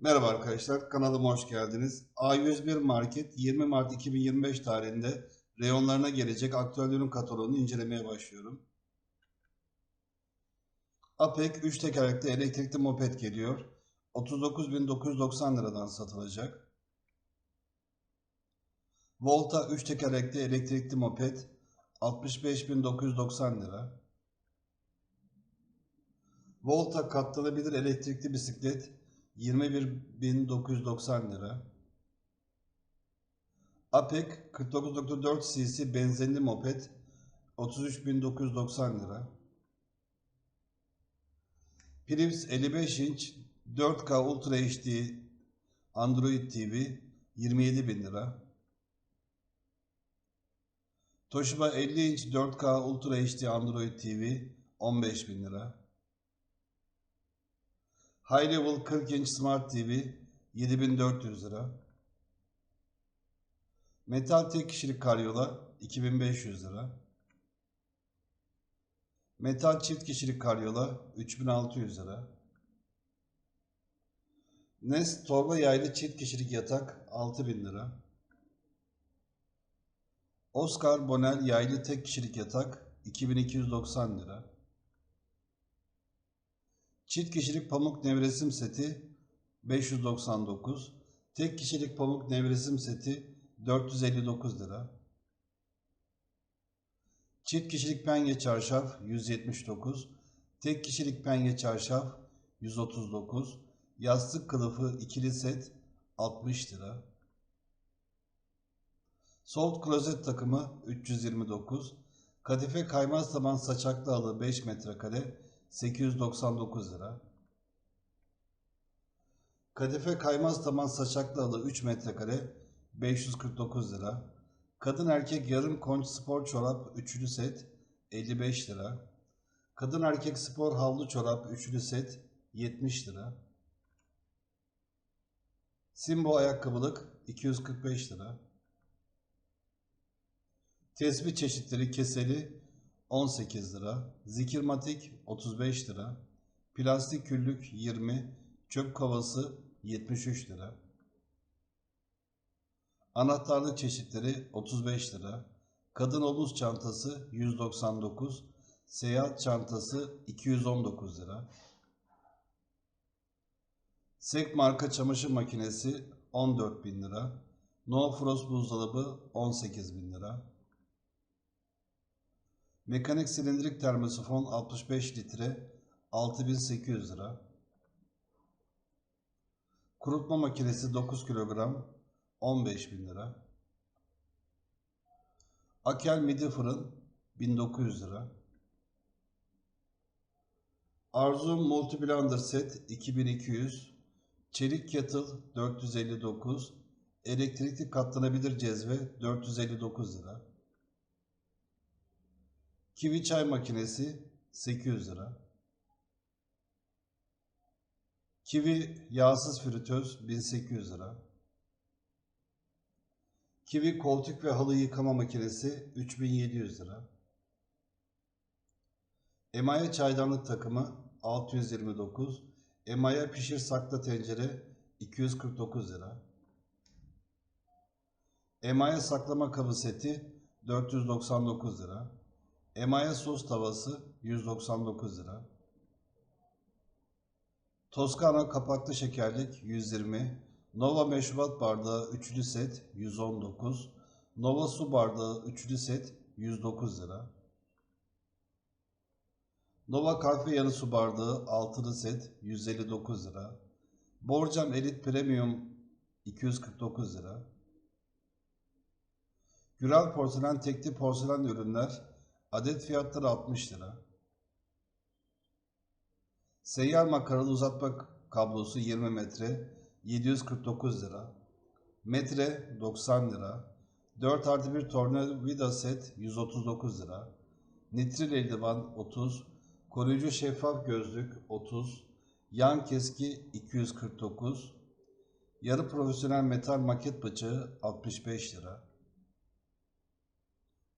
Merhaba arkadaşlar, kanalıma hoş geldiniz. A101 Market 20 Mart 2025 tarihinde reyonlarına gelecek aktüel ürün kataloğunu incelemeye başlıyorum. Apek 3 tekerlekli elektrikli moped geliyor. 39.990 liradan satılacak. Volta 3 tekerlekli elektrikli moped 65.990 lira. Volta katlanabilir elektrikli bisiklet 21.990 lira. Apek 49.4 cc benzinli moped 33.990 lira. Philips 55 inç 4K Ultra HD Android TV 27.000 lira. Toshiba 50 inç 4K Ultra HD Android TV 15.000 lira. High Level 40 inç Smart TV 7400 lira. Metal tek kişilik karyola 2500 lira. Metal çift kişilik karyola 3600 lira. Nest torba yaylı çift kişilik yatak 6000 lira. Oscar Bonel yaylı tek kişilik yatak 2290 lira. Çift kişilik pamuk nevresim seti 599. Tek kişilik pamuk nevresim seti 459 lira. Çift kişilik penye çarşaf 179. Tek kişilik penye çarşaf 139. Yastık kılıfı ikili set 60 lira. Soft klozet takımı 329. Kadife kaymaz taban saçaklı halı 5 metrekare 899 lira. Kadife kaymaz taban saçaklı halı 3 metrekare 549 lira. Kadın erkek yarım konç spor çorap üçlü set 55 lira. Kadın erkek spor havlu çorap üçlü set 70 lira. Simbo ayakkabılık 245 lira. Tesbih çeşitleri keseli 18 lira. Zikirmatik 35 lira. Plastik küllük 20. Çöp kovası 73 lira. Anahtarlık çeşitleri 35 lira. Kadın omuz çantası 199. Seyahat çantası 219 lira. Sek marka çamaşır makinesi 14 bin lira. No Frost buzdolabı 18 bin lira. Mekanik silindirik termosifon 65 litre 6800 lira. Kurutma makinesi 9 kilogram 15 bin lira. Akel midi fırın 1900 lira. Arzu Multi Blender Set 2200. Çelik Kettle 459. Elektrikli katlanabilir cezve 459 lira. Kivi çay makinesi 800 lira. Kivi yağsız fritöz 1800 lira. Kivi koltuk ve halı yıkama makinesi 3700 lira. Emaye çaydanlık takımı 629. Emaye pişir sakla tencere 249 lira. Emaye saklama kabı seti 499 lira. Emaye sos tavası 199 lira. Toskana kapaklı şekerlik 120. Nova meşrubat bardağı üçlü set 119. Nova su bardağı üçlü set 109 lira. Nova kahve yanı su bardağı altılı set 159 lira. Borcam Elite Premium 249 lira. Güral porselen tekli porselen ürünler adet fiyatları 60 lira. Seyyar makaralı uzatma kablosu 20 metre 749 lira. Metre 90 lira. 4 artı 1 tornavida set 139 lira. Nitril eldivan 30. Koruyucu şeffaf gözlük 30. Yan keski 249. Yarı profesyonel metal maket bıçağı 65 lira.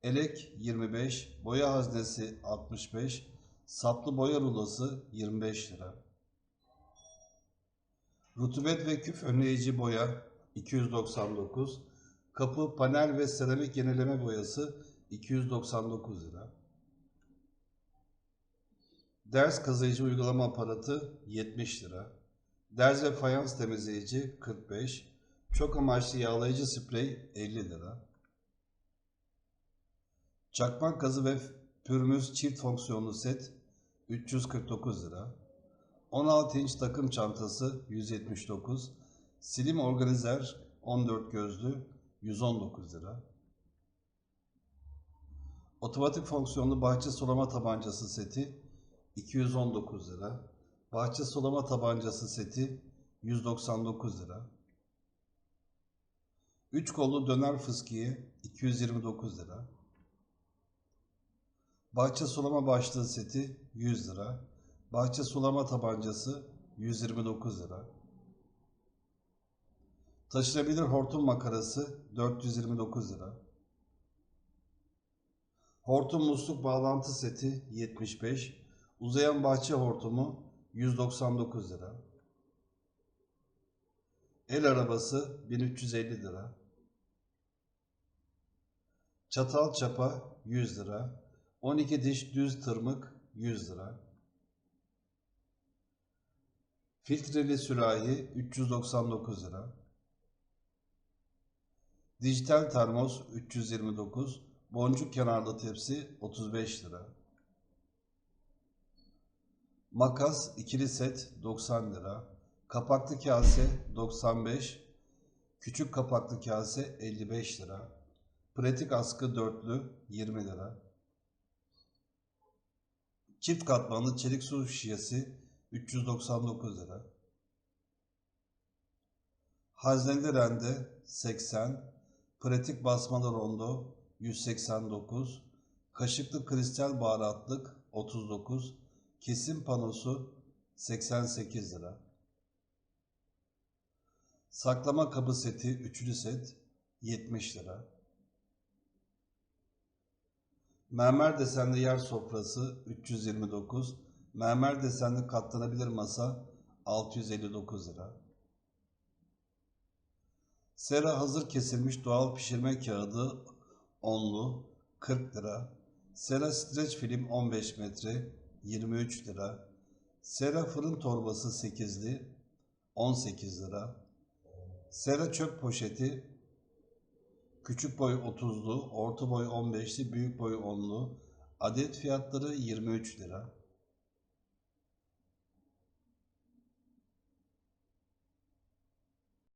Elek 25, boya haznesi 65, saplı boya rulosu 25 lira. Rutubet ve küf önleyici boya 299. Kapı, panel ve seramik yenileme boyası 299 lira. Ders kazıyıcı uygulama aparatı 70 lira. Derz ve fayans temizleyici 45. Çok amaçlı yağlayıcı sprey 50 lira. Çakmak gazı ve pürmüz çift fonksiyonlu set 349 lira. 16 inç takım çantası 179. Slim organizer 14 gözlü 119 lira. Otomatik fonksiyonlu bahçe sulama tabancası seti 219 lira. Bahçe sulama tabancası seti 199 lira. 3 kollu döner fıskiye 229 lira. Bahçe sulama başlığı seti 100 lira. Bahçe sulama tabancası 129 lira. Taşınabilir hortum makarası 429 lira. Hortum musluk bağlantı seti 75. Uzayan bahçe hortumu 199 lira. El arabası 1350 lira. Çatal çapa 100 lira. 12 diş düz tırmık 100 lira. Filtreli sürahi 399 lira. Dijital termos 329. Boncuk kenarlı tepsi 35 lira. Makas ikili set 90 lira. Kapaklı kase 95. Küçük kapaklı kase 55 lira. Pratik askı dörtlü 20 lira. Çift katmanlı çelik su şişesi 399 lira. Hazneli rende 80, pratik basmalı rondo 189, kaşıklı kristal baharatlık 39, kesim panosu 88 lira. Saklama kabı seti üçlü set 70 lira. Mermer desenli yer sofrası 329, mermer desenli katlanabilir masa 659 lira. Sera hazır kesilmiş doğal pişirme kağıdı onlu 40 lira. Sera streç film 15 metre 23 lira. Sera fırın torbası 8'li 18 lira. Sera çöp poşeti küçük boy 30'lu, orta boy 15'li, büyük boy 10'lu. Adet fiyatları 23 lira.